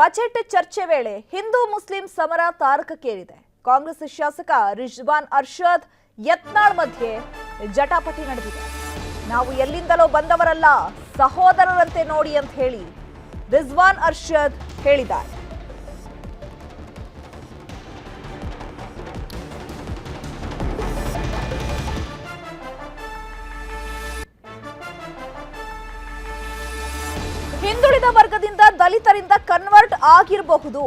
Budget ಚರ್ಚೆ ವೇಳೆ Hindu Muslim ಸಮರ ತಾರಕಕ್ಕೇರಿದೆ. ಕಾಂಗ್ರೆಸ್ ಶಾಸಕ ರಿಜ್ವಾನ್ ಅರ್ಷದ್ ಯತ್ನಾಳ್ ಮಧ್ಯೆ ಜಟಾಪಟಿ ನಡೆದಿದೆ. ನಾವು ಎಲ್ಲಿಂದಲೋ ಬಂದವರಲ್ಲ, ಸಹೋದರರಂತೆ ನೋಡಿ ಅಂತ ಹೇಳಿ ರಿಜ್ವಾನ್ ಅರ್ಷದ್ ಹೇಳಿದ್ದಾರೆ. ಹಿಂದುಳಿದ ವರ್ಗದಿಂದ ದಲಿತರಿಂದ ಕನ್ವರ್ಟ್ ಆಗಿರಬಹುದು.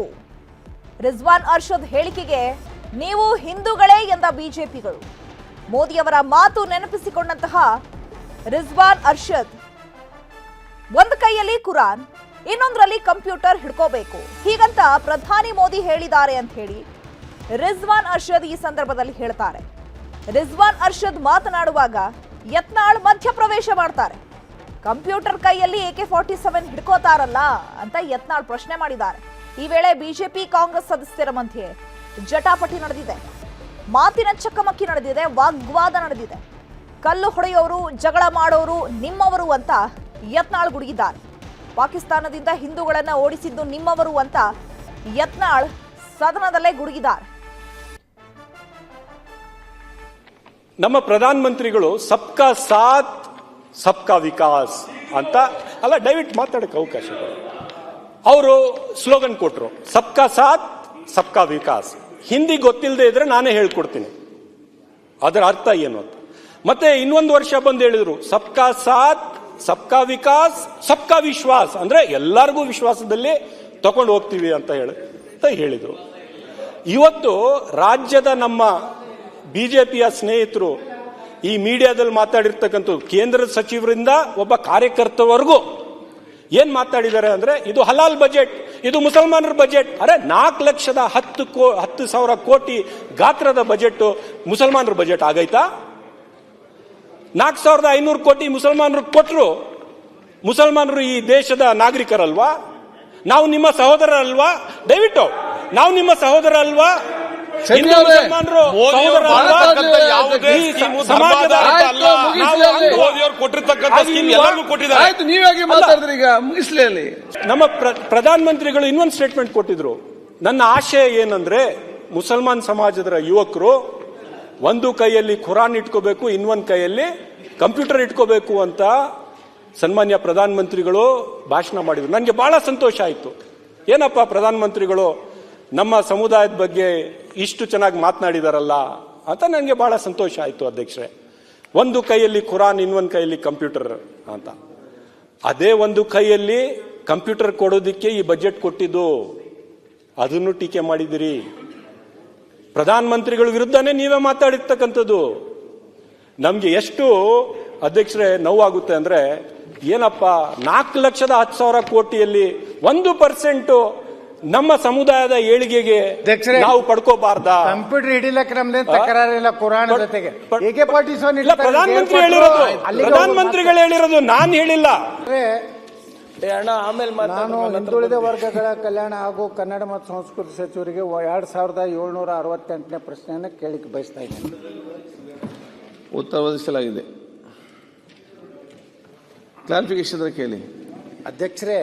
ರಿಜ್ವಾನ್ ಅರ್ಷದ್ ಹೇಳಿಕೆಗೆ, ನೀವು ಹಿಂದೂಗಳೇ ಎಂದ ಬಿಜೆಪಿಗಳು. ಮೋದಿಯವರ ಮಾತು ನೆನಪಿಸಿಕೊಂಡಂತಹ ರಿಜ್ವಾನ್ ಅರ್ಷದ್, ಒಂದು ಕೈಯಲ್ಲಿ ಕುರಾನ್, ಇನ್ನೊಂದರಲ್ಲಿ ಕಂಪ್ಯೂಟರ್ ಹಿಡ್ಕೋಬೇಕು. ಹೀಗಂತ ಪ್ರಧಾನಿ ಮೋದಿ ಹೇಳಿದ್ದಾರೆ ಅಂತ ಹೇಳಿ ರಿಜ್ವಾನ್ ಅರ್ಷದ್ ಈ ಸಂದರ್ಭದಲ್ಲಿ ಹೇಳ್ತಾರೆ. ರಿಜ್ವಾನ್ ಅರ್ಷದ್ ಮಾತನಾಡುವಾಗ ಯತ್ನಾಳ್ ಮಧ್ಯಪ್ರವೇಶ ಮಾಡ್ತಾರೆ. ಕಂಪ್ಯೂಟರ್ ಕೈಯಲ್ಲಿ ಎ ಕೆ ಫಾರ್ಟಿ ಸೆವೆನ್ ಹಿಡ್ಕೋತಾರಲ್ಲ ಅಂತ ಯತ್ನಾಳ್ ಪ್ರಶ್ನೆ ಮಾಡಿದ್ದಾರೆ. ಈ ವೇಳೆ ಬಿಜೆಪಿ ಕಾಂಗ್ರೆಸ್ ಸದಸ್ಯರ ಮಧ್ಯೆ ಜಟಾಪಟಿ ನಡೆದಿದೆ. ಮಾತಿನ ಚಕಮಕಿ ನಡೆದಿದೆ, ವಾಗ್ವಾದ ನಡೆದಿದೆ. ಕಲ್ಲು ಹೊಡೆಯೋರು, ಜಗಳ ಮಾಡೋರು ನಿಮ್ಮವರು ಅಂತ ಯತ್ನಾಳ್ ಗುಡುಗಿದ್ದಾರೆ. ಪಾಕಿಸ್ತಾನದಿಂದ ಹಿಂದೂಗಳನ್ನ ಓಡಿಸಿದ್ದು ನಿಮ್ಮವರು ಅಂತ ಯತ್ನಾಳ್ ಸದನದಲ್ಲೇ ಗುಡುಗಿದ್ದಾರೆ. ನಮ್ಮ ಪ್ರಧಾನಮಂತ್ರಿಗಳು ಸಬ್ಕಾ ಸಾಥ್ ಸಬ್ಕಾ ವಿಕಾಸ್ ಅಂತ. ಅಲ್ಲ ದಯವಿಟ್ಟು ಮಾತಾಡಕ್ಕೆ ಅವಕಾಶ ಅವರು ಸ್ಲೋಗನ್ ಕೊಟ್ಟರು ಸಬ್ಕಾ ಸಾಥ್, ಸಬ್ಕಾ ವಿಕಾಸ್. ಹಿಂದಿ ಗೊತ್ತಿಲ್ಲದೆ ಇದ್ರೆ ನಾನೇ ಹೇಳ್ಕೊಡ್ತೀನಿ. ಅದರ ಅರ್ಥ ಏನು ಅಂತ. ಮತ್ತೆ ಇನ್ನೊಂದು ವರ್ಷ ಬಂದು ಹೇಳಿದ್ರು, ಸಬ್ಕಾ ಸಾಥ್, ಸಬ್ಕಾ ವಿಕಾಸ್, ಸಬ್ಕಾ ವಿಶ್ವಾಸ್. ಅಂದ್ರೆ ಎಲ್ಲರಿಗೂ ವಿಶ್ವಾಸದಲ್ಲಿ ತಗೊಂಡು ಹೋಗ್ತೀವಿ ಅಂತ ಹೇಳಿ, ಅಂತ ಹೇಳಿದ್ರು. ಇವತ್ತು ರಾಜ್ಯದ ನಮ್ಮ ಬಿಜೆಪಿಯ ಸ್ನೇಹಿತರು ಈ ಮೀಡಿಯಾದಲ್ಲಿ ಮಾತಾಡಿರ್ತಕ್ಕಂಥ ಕೇಂದ್ರ ಸಚಿವರಿಂದ ಒಬ್ಬ ಕಾರ್ಯಕರ್ತವರೆಗೂ ಏನ್ ಮಾತಾಡಿದ್ದಾರೆ ಅಂದ್ರೆ, ಇದು ಹಲಾಲ್ ಬಜೆಟ್, ಇದು ಮುಸಲ್ಮಾನರ ಬಜೆಟ್. ಅರೆ, ನಾಲ್ಕು ಲಕ್ಷದ ಹತ್ತು ಕೋ, ಹತ್ತು ಸಾವಿರ ಕೋಟಿ ಗಾತ್ರದ ಬಜೆಟ್ ಮುಸಲ್ಮಾನರ ಬಜೆಟ್ ಆಗೈತಾ? ನಾಲ್ಕು ಸಾವಿರದ ಐನೂರು ಕೋಟಿ ಮುಸಲ್ಮಾನರು ಕೊಟ್ಟರು ಮುಸಲ್ಮಾನರು ಈ ದೇಶದ ನಾಗರಿಕರಲ್ವಾ? ನಾವು ನಿಮ್ಮ ಸಹೋದರರಲ್ವಾ? ದಯವಿಟ್ಟು, ನಾವು ನಿಮ್ಮ ಸಹೋದರ ಅಲ್ವಾ ಆಯ್ತು, ನೀವಾಗಿ ಮಾತಾಡಿದ್ರಿ ಈಗ? ಮುಗಿಸ್ಲಿ ಅಲ್ಲಿ. ನಮ್ಮ ಪ್ರ- ಪ್ರಧಾನ ಮಂತ್ರಿಗಳು ಇನ್ನೊಂದು ಸ್ಟೇಟ್ಮೆಂಟ್ ಕೊಟ್ಟಿದ್ರು. ನನ್ನ ಆಶಯ ಏನಂದ್ರೆ ಮುಸಲ್ಮಾನ್ ಸಮಾಜದ ಯುವಕರು ಒಂದು ಕೈಯಲ್ಲಿ ಖುರಾನ್ ಇಟ್ಕೋಬೇಕು ಇನ್ನೊಂದು ಕೈಯಲ್ಲಿ ಕಂಪ್ಯೂಟರ್ ಇಟ್ಕೋಬೇಕು ಅಂತ ಸನ್ಮಾನ್ಯ ಪ್ರಧಾನ ಮಂತ್ರಿಗಳು ಭಾಷಣ ಮಾಡಿದ್ರು. ನನಗೆ ಬಹಳ ಸಂತೋಷ ಆಯಿತು. ಏನಪ್ಪ ಪ್ರಧಾನ ಮಂತ್ರಿಗಳು ನಮ್ಮ ಸಮುದಾಯದ ಬಗ್ಗೆ ಇಷ್ಟು ಚೆನ್ನಾಗಿ ಮಾತನಾಡಿದಾರಲ್ಲ ಅಂತ ನನಗೆ ಬಹಳ ಸಂತೋಷ ಆಯಿತು ಅಧ್ಯಕ್ಷರೇ. ಒಂದು ಕೈಯಲ್ಲಿ ಖುರಾನ್, ಇನ್ನೊಂದು ಕೈಯಲ್ಲಿ ಕಂಪ್ಯೂಟರ್ ಅಂತ. ಅದೇ ಒಂದು ಕೈಯಲ್ಲಿ ಕಂಪ್ಯೂಟರ್ ಕೊಡೋದಕ್ಕೆ ಈ ಬಜೆಟ್ ಕೊಟ್ಟಿದ್ದು. ಅದನ್ನು ಟೀಕೆ ಮಾಡಿದಿರಿ ಪ್ರಧಾನ ಮಂತ್ರಿಗಳ ವಿರುದ್ಧನೇ ನೀವೇ ಮಾತಾಡಿರ್ತಕ್ಕಂಥದ್ದು. ನಮಗೆ ಎಷ್ಟು ಅಧ್ಯಕ್ಷರೇ ನೋವಾಗುತ್ತೆ ಅಂದ್ರೆ, ಏನಪ್ಪ, ನಾಲ್ಕು ಲಕ್ಷದ ಹತ್ತು ಸಾವಿರ ಕೋಟಿಯಲ್ಲಿ ಒಂದು ಪರ್ಸೆಂಟ್ ನಮ್ಮ ಸಮುದಾಯದ ಏಳಿಗೆಗೆ ಅಧ್ಯಕ್ಷರೇ, ನಾವು ಪಡ್ಕೋಬಾರ್ದ. ಕಂಪ್ಯೂಟರ್ ಹಿಡಿಲಕ್ಕೆ ನಮ್ದೇನ್ ತಕರಾರಿಲ್ಲ ಕುರಾನ್ ಜೊತೆಗೆ. ಇಲ್ಲ ಪ್ರಧಾನಮಂತ್ರಿ ಹೇಳಿರೋದು ಪ್ರಧಾನಮಂತ್ರಿಗಳು ಹೇಳಿರೋದು ನಾನು ಹೇಳಿಲ್ಲ. ನಾನು ಹಿಂದುಳಿದ ವರ್ಗಗಳ ಕಲ್ಯಾಣ ಹಾಗೂ ಕನ್ನಡ ಮತ್ತು ಸಂಸ್ಕೃತಿ ಸಚಿವರಿಗೆ ಎರಡ್ ಸಾವಿರದ ಏಳ್ನೂರ ಅರವತ್ತೆಂಟನೇ ಪ್ರಶ್ನೆಯನ್ನು ಕೇಳಿಕ್ ಬಯಸ್ತಾ ಇದ್ದೇನೆ. ಉತ್ತರ ಒದಗಿಸಲಾಗಿದೆ ಕ್ಲಾರಿಫಿಕೇಶನ್ ಕೇಳಿ. ಅಧ್ಯಕ್ಷರೇ